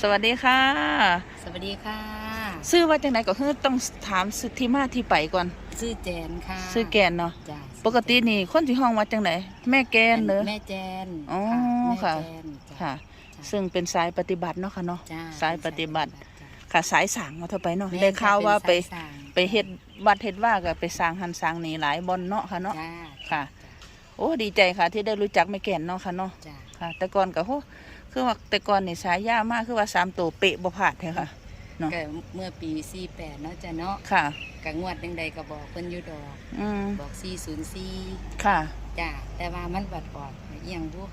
สวัสดีค่ะ สวัสดีค่ะ ซื้อว่าจังไหนก็คือต้องถามสุดที่มาที่ไปก่อนชื่อแจนค่ะซื้อแกนเนาะจ้ะปกตินี่คนที่ห้องว่าจังไหนแม่แกนเนอะ แม่แจนอ๋อค่ะค่ะ แม่แจนจ้ ค่ะ จ้ะ ซึ่งเป็นสายปฏิบัติเนาะค่ะเนาะจ้ะสายปฏิบัติจ้ะค่ะสายสางเอาเท่าไปเนาะแม่ได้ข่าวว่าไป เป็นสยสร้างไปเฮ็ดวัดเฮ็ดว่าก็ไปสร้างหันสร้างนี่หลายบอนเนาะค่ะเนาะจ้าค่ะ โอ้ดีใจค่ะที่ได้รู้จักแม่แกนเนาะค่ะเนาะจ้าค่ะ แต่ก่อนก็โห คือว่าแต่ก่อนนี่สายยามากคือว่าสามตัวเป๊ะบ่พลาดเลยค่ะ เนาะ ก็เมื่อปี48เนาะจ้ะเนาะค่ะกะงวดจังใดก็บอกเพิ่นอยู่ดอก อืมบอก404ค่ะ จ้าแต่ว่ามันบัดออกอีหยังบ่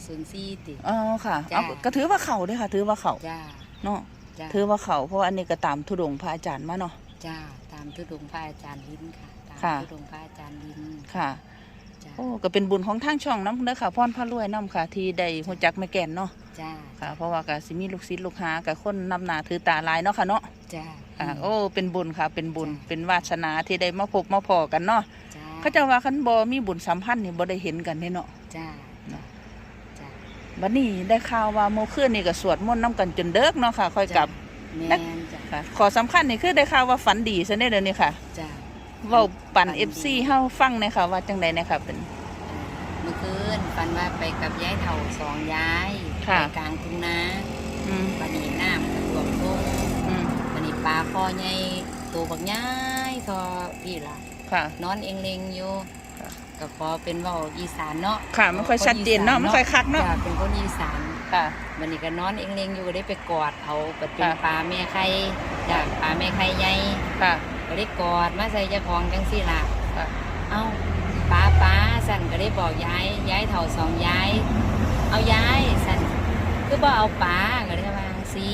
504ติ อ๋อค่ะจ้ะ เอาก็ถือว่าเขาเด้วยค่ะ ถือว่าเขาจ้าเนาะ จ้าถือว่าเขาเพราะว่าอันนี้ก็ตามทุดงค์พระอาจารย์มาเนาะ จ้าตามทุดงค์พระอาจารย์ลิ้นค่ะตามค่ะ ทุดงค์พระอาจารย์ลิ้น ค่ะจ้าโอ้ก็เป็นบุญของทางช่องน้ำเด้อค่ะพ่อนพระรวยน้ำค่ะ ที่ได้หูจักแม่แก่นเนาะจ้าค่ะ เพราะว่าก็สิมีลูกศิษย์ลูกหากับคนนำหนาถือตาหลายเนาะค่ะเนาะจ้าอ่าโอ้เป็นบุญค่ะ เป็นบุญจ้ะเป็นวาสนาที่ได้มาพบมาพอกันเนาะจ้าเขาเจะว่าคันบ่มีบุญสัมพันธ์นี่บ่ได้เห็นกันเนาะจ้าจ้าจ้าบัดนี้ได้ข่าวว่าเมื่อคืนนี่ก็สวดมนต์น้ำกันจนเดิกเนาะค่ะ ค่อยกลับแม่นจ้ะค่ะขอสำคัญนี่คือได้ข่าวว่าฝันดีซะแน่เดี๋ยวนี้ค่ะจ้ะเว้าปั่นฝันดีเอฟซีเฮาฟังหนะคะว่าจังใดเนะคะเป็นเมื่อคืน ฝันว่าไปกับยายเฒ่าสองยายค่ะไปกลางทุ่งนาอืมวันนี้น้ำกับรวมทุ่งอืมวันนี้ปลาคอใหญ่ตัวบักใหญ่ทอพี่ล่ะ ค่ะ นอนเองเลงอยู่ค่ะ ก็ขอเป็นเว่าอีสานเนาะค่ะมันค่อยชัดเจนเนาะมันค่อยคักเนาะจ้เป็นคนอีสานค่ะ วันนี้ก็นอนเองเลงอยู่ก็ได้ไปกอดเอาไปเป็นค่ะ ปลาแม่ไข่จ้ะปลาแม่ไข่ใหญ่ ค่ะ ก็ได้กอดมาใส่เจ้าของจังสี่ล่ะค่ะ เอ้าป้าป้า สันก็ได้บอกยายยายเท่าสองยาย เอายายสันคือบ่เอาป้าก็ได้วาจังซี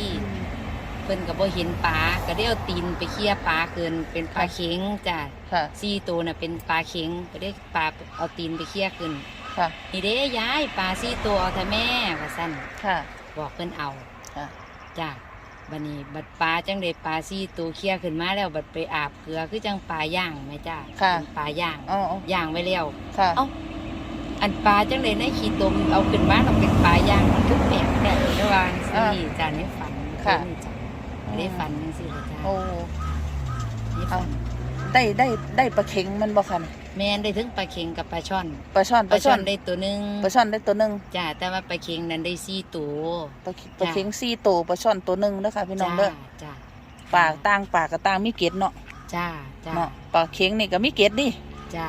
เพิ่นก็บ่เห็นป้าก็ได้เอาตีนไปเคลียร์ป้าเกินเป็นปลาเข็งจ้ะค่ะ ซี่ตัวน่ะเป็นปลาเข็งก็ได้ปลาเอาตีนไปเคลียร์ขึ้นค่ะ นี่เด้ยายปลาซี่ตัวเอาแต่แม่ว่าซั่นค่ะ บอกเพิ่นเอาค่ะ จ้ะ บัดนี้บัดปลาจังได้ปลาซี่ตัวเคลียร์ขึ้นมาแล้วบัดไปอาบเกลือคือจังปลาย่างไหมจ้ะค่ะเป็นปลาย่างอ๋ออ๋อย่างไว้แล้วค่ะ เอ้าอันปลาจังเลยในขีตมเอาขึ้นมาเราเป็นปลาย่างมันทุกแปลกแปลกระวางสิจานให้ฝันค่ะนี่จ้ะได้ฝันจังสิจ้ะโอ้ ได้ฝัน ได้ได้ได้ปลาเข็งมันบ่คันแมนได้ถึงปลาเค็งกับปลาช่อนปลาช่อนปปลาลาช่ช่ออนนได้ตัวหนึงปลาช่อนได้ตัวหนึงจ้ะแต่ว่าปลาเค็งนั้นได้สี่ตัว ปลาปลาเข็งสี่ตัวปลาช่อนตัวหนึงเด้อค่ะพี่น้องจ้าเด้อจ้าปากต่างปากก็ต่างมีเกล็ดเนาะจ้าจ้าเนาะปลาเข็งนี่ก็มีเกล็ดดิจ้า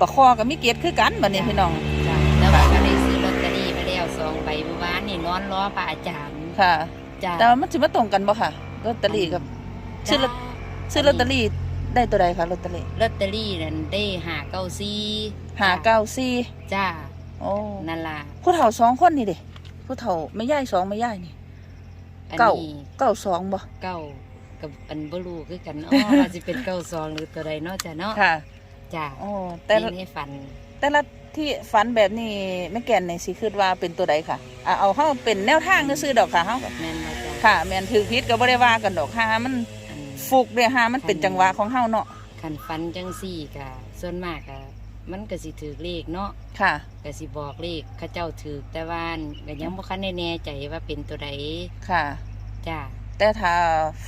ปลาคอก็มีเกล็ดคือกันบัดนี้พี่น้องจ้าแต่ว่าก็ได้ซื้อลอตเตอรี่ไปแล้วสองใบเมื่อวานนี่นอนรอพระอาจารย์ค่ะจ้าแต่ว่ามันสิมาตรงกันบ่ค่ะลอตเตอรี่กับซื้อลอตซื้อลอตเตอรี่ ได้ตัวใดคะลอตเตอรี่ลอตเตอรี่นั่นได้หาเก้าซี่หาเก้าสี่จ้าโอ้นั่นล่ะผู้เฒ่าสองคนนี่เด้ผู้เฒ่าไม่ย่ายสองไม่ย่ายนี่อันเก้านี้เก้าสองบ่เก้ากับอันบลูคือกันอ๋อว่าสิเป็นเก้าสองหรือตัวใดเนาะจ้ะเนาะค่ะจ้าโอ้แต่ละนี่ในฝัน แต่ละที่ฝันแบบนี้แม่แก่นนี่สิคิดว่าเป็นตัวใดค่ะอะเอาเฮาเป็นแนวทางซื่อๆดอกค่ะเฮาก็แม่นมาจ้าค่ะแม่นถือผิดก็บ่ได้ว่ากันดอกหามันอัน ฟุกเด้หามันเป็นจังหวะของเฮาเนาะคันฝันจังสี่กะส่วนมากกะมันก็สิถือเลขเนาะค่ะ ก็สิบอกเลขเข้าเจ้าถือแต่ว่าก็ยังบ่คันได้แน่ใจว่าเป็นตัวใดค่ะ จ้าแต่ถ้า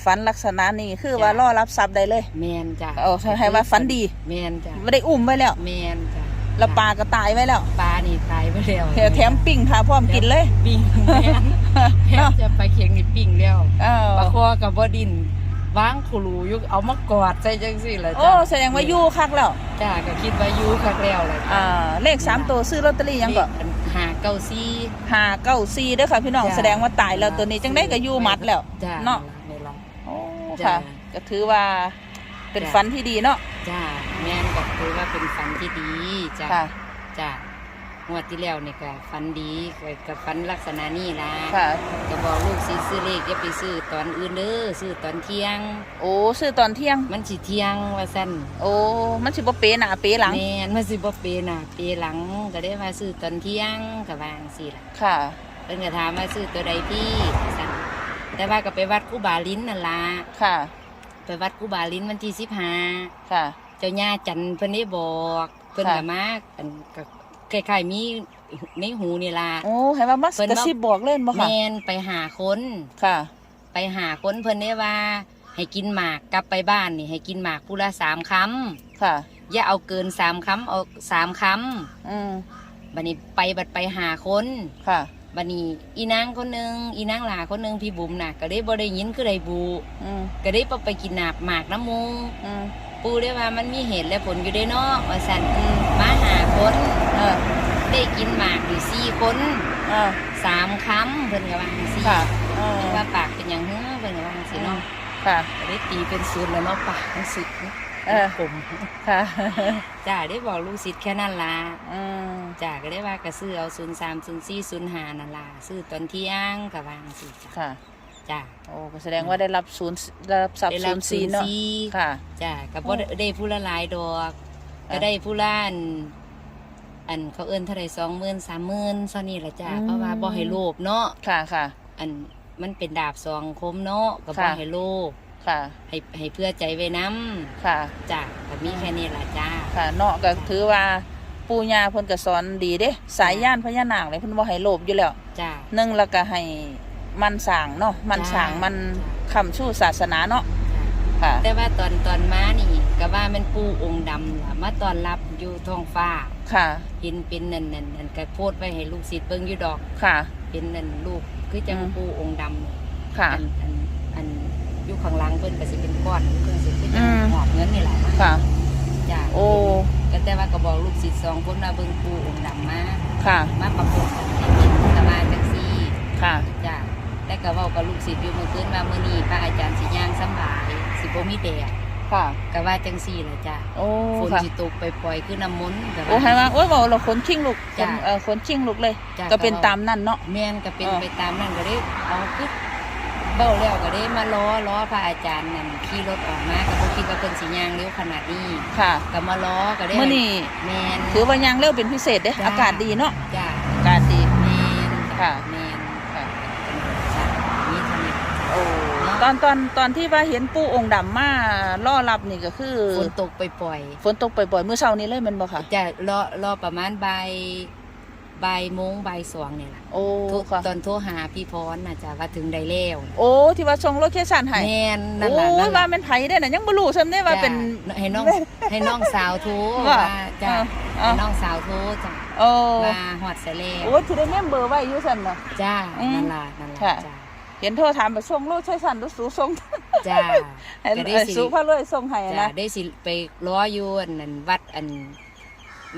ฝันลักษณะนี้คือว่าจ้ะรอรับทรัพย์ได้เลยแม่นจ้าเอาให้ว่าฝันดีแม่นจ้าไม่ได้อุ้มไว้แล้วแม่นจ้าแล้วปลาก็ตายไว้แล้วปลานี่ตายไปแล้วแถมแถมปิ้งทาพร้อมกินเลยปิ้งแม่นแม่นจะไปเคียงนี่ปิ้งแล้วเออปลาคอกับบ่ดิน วางขลูอยุกเอามากอดใส่จังซี่ล่ะโอ้จ้าแสดงว่าอยู่คักแล้วจ้าก็คิดว่าอยู่คักแล้วแหละอ่าเลขสามตัวซื้อลอตเตอรี่ยังก็หาเก้าซี่หาเก้าซีเด้อค่ะพี่น้องจ้ะ แสดงว่าตายแล้วตัวนี้จังได้ก็อยู่มัดแล้วจ้าเนาะนี่ล่ะ โอ้จ้ะค่ะ ก็ถือว่าเป็นจ้ะ ฝันที่ดีเนาะจ้าแม่นก็คือว่าเป็นฝันที่ดีจ้าค่ะ จ้า งวดที่แล้วนี่ก็ฝันดีก็กับฝันลักษณะนี้ล่ะค่ะ ก็บอกลูกสิซื้อเลขอย่าไปซื้อตอนอื่นเด้อซื้อตอนเที่ยง โอ้ซื้อตอนเที่ยง มันสิเที่ยงว่าซั่นโอ้มันสิบ่เปหน้าเปหลัง แม่นมันสิบ่เปหน่ะเปหลังก็ได้มาซื้อตอนเที่ยงก็ว่าจังซี่ล่ะค่ะ เพิ่นก็ถามว่าซื้อตัวใดพี่สั่นแต่ว่าก็ไปวัดกูบาลินนั่นล่ะค่ะ ไปวัดกูบาลินวันที่สิบห้าค่ะ เจ้าย่าจันทร์เพิ่นได้บอก เพิ่นค่ะ ก็มาอันก็ คล้ายๆมีในหูนี่ล่ะ โอ้ให้ว่ามักเพิ่นกระว่า ซิบบอกเล่นบ่แมค่ะนไปหาคนค่ะ ไปหาคนเพิ่นได้ว่า ให้กินหมากกลับไปบ้านนี่ให้กินหมากผู้ละสามคค่ะำอย่าเอาเกินสามคำเอาสามคอืมำบัดนี้ไปบัดไปหาคน ค่ะ บัดนี้อีนางคนหนึงอีนางหลาคนหนึงพี่บุ๋มน่ะก็ได้บ่ได้ยินคือได้บูอืมก็ได้ไปกินหนาบหมากน้ำมูงอืม ปูได้ว่ามันมีเหตุและผลอยู่ได้เนาะว่าสั่นอืมมาหาคนเออได้กินหมากอยู่สี่คนเออสามคำเพิ่นก็ว่าจังซี่ค่ะเออเพิ่นว่าปากเป็นอย่างเฮ้อเพิ่นก็ว่าจังซี่เนาะค่ะก็ได้ตีเป็นศูนย์แล้วเนาะปากมันสุดเออผมค่ะจ้าได้บอกลูกศิษย์แค่นั้นล่ะอืมจ้าก็ได้ว่ากระซื้อเอาศูนย์สามศูนย์สี่ศูนย์ห้านั่นล่ะซื้อตอนเที่ยงก็วาจังซี่จ้าค่ะ จ้าโอ้ก็แสดงว่าได้รับศูนย์ได้รับทรัพย์ได้ศูรับนย์ศูสี่นย์เนาะสี่ค่ะ จ้าก็บ่ได้ได้ผู้ละหลายดอก อะก็ได้ผู้ละอันอันเขาเอิ้นเท่าไหร่สองหมื่นสามหมื่นซะนี่แหละจ้าอืม เพราะว่าบ่ให้โลภเนาะค่ะค่ะ อันมันเป็นดาบสองคมเนาะก็บ่ค่ะ ให้โลภค่ะให้ให้เพื่อใจไว้นํค่ะจ้าก็มีแค่นี้ล่ะจ้า ค่ะเนาะก็ถือว่าปู่ย่าเพิ่นก็สอนดีเด้ สายย่านพญานาคเลยเพิ่นบ่ให้โลภอยู่แล้วจ้าหนึ่งแล้วก็ให้ มันสร้างเนาะมันสร้างมันคำชู้ศาสนาเนาะค่ะ แต่ว่าตอนตอนมานี่ก็ว่ามันปู่องค์ดำล่ะมาตอนรับอยู่ท้องฟ้าค่ะเห็นเป็นนั่นนั่นนั่นก็โพสต์ไว้ให้ลูกศิษย์เบิ่งอยู่ดอกค่ะ เป็นนั่นลูกคือจังอืมปู่องค์ดำค่ะอันอันอันอยู่ข้างหลังเพิ่นก็สิเป็นก้อนเพิ่นสิคือจังอืมหอบเงินนี่แหละค่ะจ้าโอ้ก็แต่ว่าก็บอกลูกศิษย์สองคนว่าเบิ่งปู่องค์ดำมาค่ะ มาประกบกันให้กินก็ว่าจังซี่ค่ะจ้า แต่ก็เว้ากับลูกศิษย์อยู่เมื่อคืนว่ามื้อนี้พระอาจารย์สิย่างสำบายสิบ่มีแดดค่ะ ก็ว่าจังซี่ล่ะจ้าโอ้ฝนค่ะสิตกไปปล่อยๆคือน้ำมนต์ก็โอ้ให้ว่าโอ้ยบอกเราขนชิงลูกจ้ะขนเออขนชิงลูกเลย จ้ะก็เป็นก็ตามนั่นเนาะ แม่นก็เป็นอ่า ไปตามนั้นก็ได้เอาคือเบ้าแล้วก็ได้มาล้อล้อพระอาจารย์นั่นขี่รถออกมาก็บ่คิดว่าเพิ่นสิย่างเร็วขนาดนี้ค่ะก็มาล้อก็ได้เมื่อนี้แม่น ถือว่ายังเร็วเป็นพิเศษเด้จ้ะ อากาศดีเนาะจ้าอากาศดี แม่นจ้ค่ะ แม่น ค่ะ จ้ามีเท่านี้ โอ้ ตอนตอนตอนที่ว่าเห็นปู่องค์ดำมาล่อรับนี่ก็คือฝนตกไปปล่อยฝนตกบ่อยๆเมื่อเช้านี้เลยแมันบ่ค่ะ จะรอรอประมาณบ่ายบ่ายโมงบ่ายสองนี่ล่ะโอ้โทรค่ะตอนโทรหาพี่พรน่ะจ้ะว่าถึงได้แล้วโอ้ที่ว่าส่งโลเคชั่นให้แม่นนั่นโอ้ล่ะนั่ยนว่าล่ะเป็นไผได้น่ะยังบ่รู้ซ้ำได้ว่าเป็น จ้ะให้น้องให้น้องสาวโทรว่า ว่าจ้ะเออให้น้องสาวโทรจ้ะโอ้ว่าฮอดเสร็จแล้ว โอ้ที่ได้เมมเบอร์ไว้อยู่ซั่นน่ะ จ้า อืมนั่นล่ะนั่นล่ะค่ะจ้า เห็นโทรถามไปส่งโลเคชั่นดูสูส่งจ้าให้ก็ได้ให้สิ สูพาเลยส่งให้จ้านะได้สิไปล้ออยู่อันนั่นวัดอัน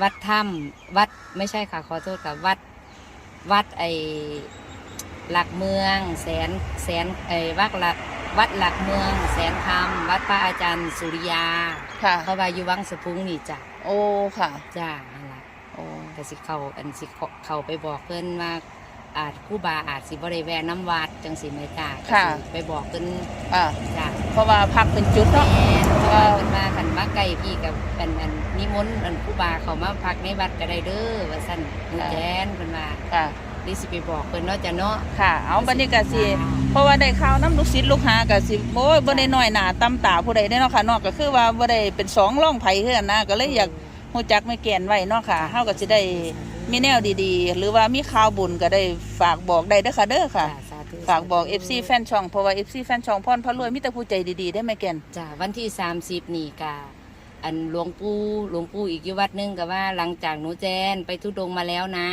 วัดถ้ำวัดไม่ใช่ค่ะขอโทษค่ะวัดวัดไอหลักเมือง แสนแสนไอวัดหลักวัดหลักเมือง แสนคำวัดพระอาจารย์สุริยาค่ะ เขาว่าอยู่วังสะพุงนี่จ้ะโอ้ค่ะ จ้านั่นล่ะโอ้ ก็สิเขาอันสิเขาเขาไปบอกเพิ่นว่า อาจครู่บาอาจสิบ่ได้แวะน้ำวัดจังสิไม่กล้าก็สิไปบอกเพิ่นอ่าจ้าเพราะว่าพักเป็นจุดแม่เนาะนเพราะว่าเพิ่นว่าคันมาใกล้พี่กับอันอันนิมนต์อันครู่บาเขามาพักในวัดก็ได้เด้อว่าซั่นหมู่แจนเพิ่นว่าค่ะ ดิสิไปบอกเพิ่นเนาะจ้ะเนาะ ค่ะ เอาบัดนี้ก็สิ เพราะว่าได้ข่าวน้ำลูกศิษย์ลูกหาก็สิโอ้ยบ่ได้น้อยหน้าตำตาผู้ใดได้เนาะค่ะเนาะก็คือว่าบ่ได้เป็นสองร่องไผคือกันนะก็เลยอยากฮู้จักไม่แก่นไว้เนาะค่ะเฮาก็สิได้ มีแนวดีๆ หรือว่ามีข่าวบุญก็ได้ฝากบอกได้เด้อค่ะเด้อค่ะจ้าสาธุฝากบอก FC แฟนช่องเพราะว่า FC แฟนช่องพรพระรวยมีแต่ผู้ใจดีๆได้ไหมแก่นจ้าวันที่30นี่กะอันหลวงปู่หลวงปู่อีกอยู่วัดหนึงก็ว่าหลังจากหนูแจนไปทุดงค์มาแล้วนะ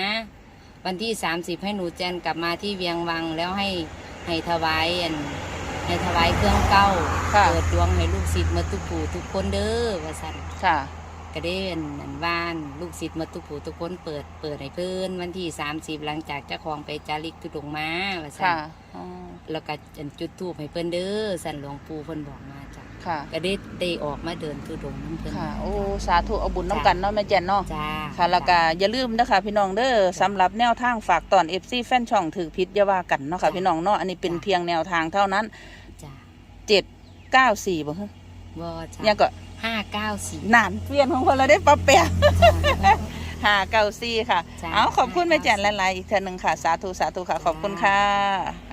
วันที่30ให้หนูแจนกลับมาที่เวียงวังแล้วให้ให้ถวายอันให้ถวายเครื่องเก้าค่ะ เปิดดวงให้ลูกศิษย์มาทุกผู้ทุกคนเด้อว่าสั่นค่ะ ก็ได้อันอันบ้านลูกศิษย์มาทุกผู้ทุกคนเปิดเปิดให้เพื่อนวันที่30หลังจากเจ้าของไปจาริกทุดงค์มาว่าสั่ค่ะนอ๋อแล้วก็อันจุดทูปให้เพื่อนเด้อสั่นหลวงปู่เพิ่นบอกมาจ้ะค่ะก็ได้ได้ออกมาเดินทุดงค์น้ำเพิ่นค่ะโอ้สาธุเอาบุญน้ำกันเนาะแม่แจ่นเนาะจ้าค่ะแล้วก็อย่าลืมนะคะพี่น้องเด้อสำหรับแนวทางฝากตอน FC แฟนช่องถือพิษอย่าว่ากันเนาะค่ะพี่น้องเนาะอันนี้เป็นเพียงแนวทางเท่านั้นจ้า794บ่ฮะวอจ้ายังก็ ห้าเก้าสี่ นานเปลี่ยนของคนเราได้ปรับแปล594ค่ะ จ้ะ เอาขอบคุณแม่แจ่นหลายๆอีกเทื่อหนึงค่ะ สาธุ สาธุค่ะ ขอบคุณค่ะ